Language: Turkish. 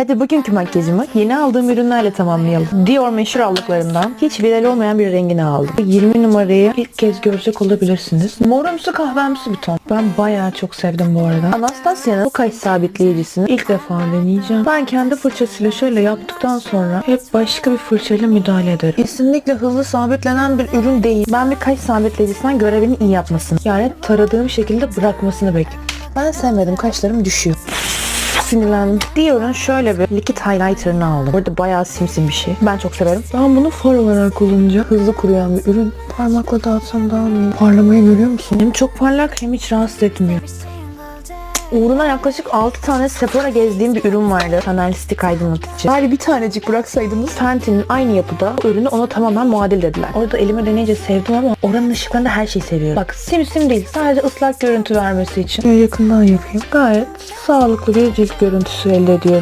Hadi bugünkü makyajımı yeni aldığım ürünlerle tamamlayalım. Dior meşhur aldıklarımdan hiç viral olmayan bir rengini aldım. 20 numarayı ilk kez görecek olabilirsiniz. Morumsu kahvemsi bir ton. Ben bayağı çok sevdim bu arada. Anastasia'nın bu kaş sabitleyicisini ilk defa deneyeceğim. Ben kendi fırçasıyla şöyle yaptıktan sonra hep başka bir fırçayla müdahale ederim. Kesinlikle hızlı sabitlenen bir ürün değil. Ben bir kaş sabitleyicisinden görevini iyi yapmasını yani taradığım şekilde bırakmasını bekliyorum. Ben sevmedim kaşlarım düşüyor sinirlendim. Dior'un şöyle bir likit highlighter'ını aldım. Burada bayağı simsim bir şey. Ben çok severim. Ben bunu far olarak kullanacağım. Hızlı kuruyan bir ürün. Parmakla dağıtsam daha mı? Parlamayı görüyor musun? Hem çok parlak hem hiç rahatsız etmiyor. Uğruna yaklaşık 6 tane Sephora gezdiğim bir ürün vardı. Chanel stick aydınlatıcı. Bari bir tanecik bıraksaydınız Fenty'nin aynı yapıda ürünü ona tamamen muadil dediler. Orada elime deneyince sevdim ama oranın ışıklarında her şeyi seviyorum. Bak sim sim değil sadece ıslak görüntü vermesi için. Şöyle yakından yapayım. Gayet sağlıklı bir cilt görüntüsü elde ediyorum.